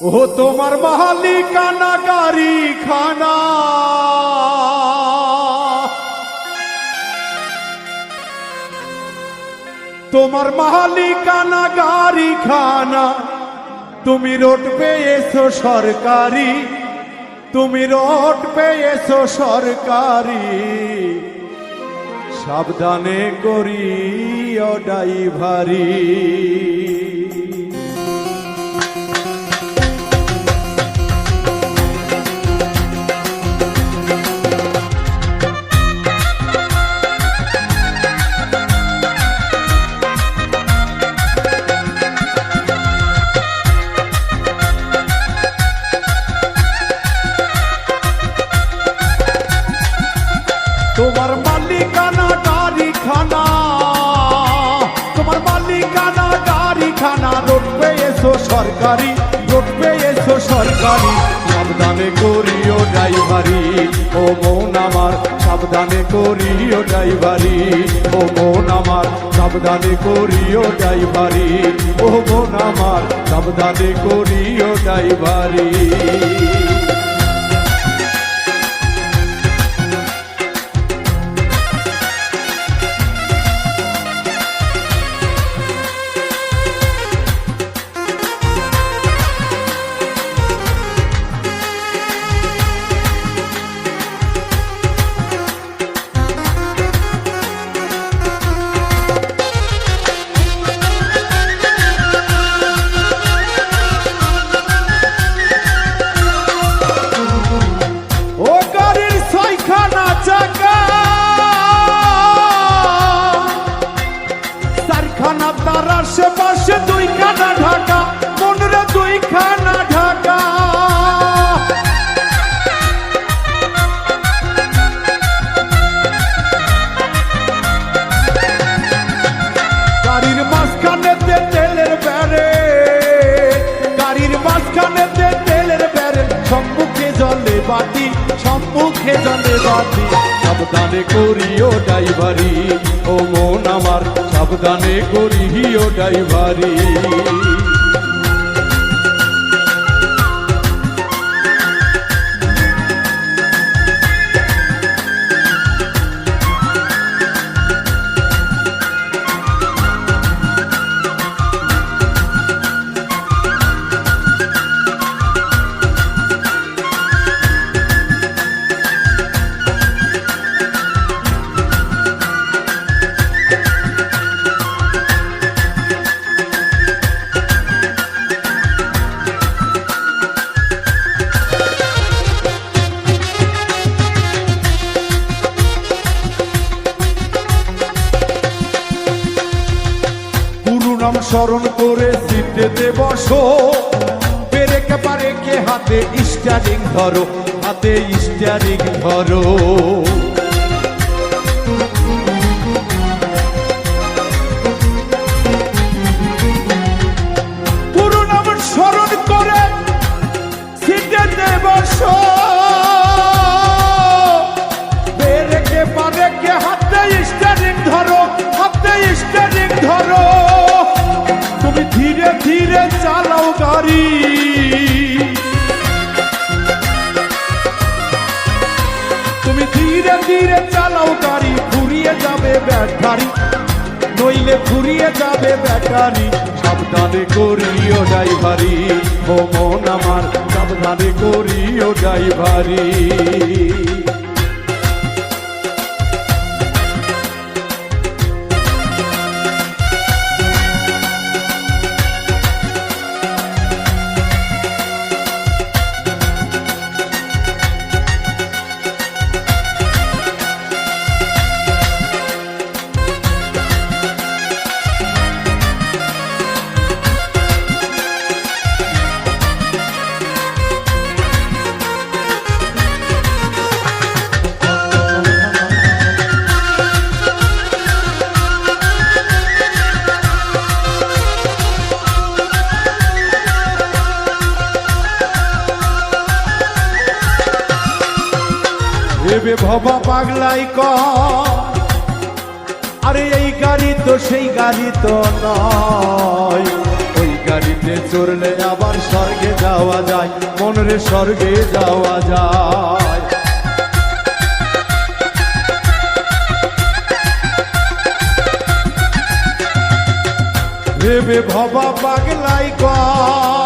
ও তোমার মালিকানা গাড়ি খানা তোমার মালিকানা গাড়ি খানা তুমি রোড পেয়েছ সরকারি, তুমি রোড পেয়েছ সরকারি। সাবধানে করি ও ড্রাইভারি। সরকারি রোড পেয়েছ সরকারি। সাবধানে করিও ড্রাইভারি। ও মন আমার, সাবধানে করিও ড্রাইভারি। ও মন আমার, সাবধানে করিও ড্রাইভারি। ও মন আমার, সাবধানে করিও ড্রাইভারি। সাবধানে করিও ড্রাইভারি। ও মন আমার সাবধানে করিও ড্রাইভারি। স্মরণ করে সিটেতে বসো। পারে কে হাতে স্টারিং ধরো হাতে স্টারিং ধরো। ধীরে চালাও গাড়ি। তুমি ধীরে ধীরে চালাও গাড়ি ফুরিয়ে যাবে ব্যাটারি। নইলে ফুরিয়ে যাবে ব্যাটারি। সাবধানে করিও ড্রাইভারি। ও মন আমার, সাবধানে করিও ড্রাইভারি। ভেবে ভবা পাগলাই ক আরে এই গাড়ি তো সেই গাড়ি তো নয়। ওই গাড়ি গাড়িতে চড়লে আবার স্বর্গে যাওয়া যায়, মনের স্বর্গে যাওয়া যায়। ভেবে ভবা পাগলাই কয়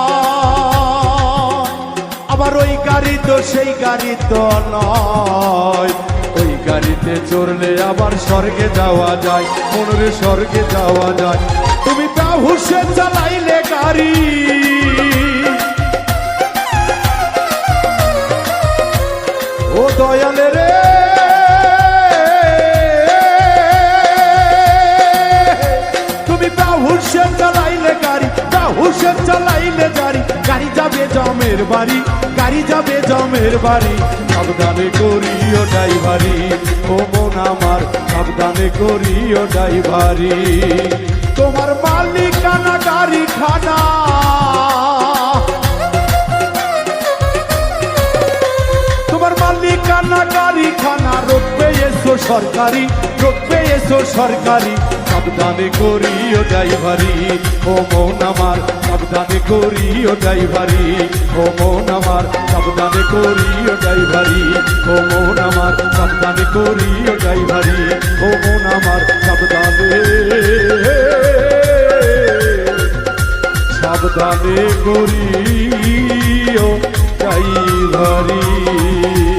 আবার ওই গাড়ি তো, সেই গাড়ি তো নয়। ওই গাড়িতে চড়লে আবার স্বর্গে যাওয়া যায়, মনের স্বর্গে যাওয়া যায়। তুমি তা হুসে চালাইলে গাড়ি। ও দয়ালে রে যাবে জমের বাড়ি, সাবধানে করিও ড্রাইভারি। ও মন আমার, সাবধানে করিও ড্রাইভারি। তোমার মালিকানা গাড়ি খানা সরকারি রোপে এসো সরকারি। সাবধানে করিও ড্রাইভারি। ও মন আমার, সাবধানে করিও ড্রাইভারি। ও মন আমার, সাবধানে করিও ড্রাইভারি। ও মন আমার, সাবধানে করিও ড্রাইভারি। ও মন আমার, সাবধানে সাবধানে করিও ড্রাইভারি।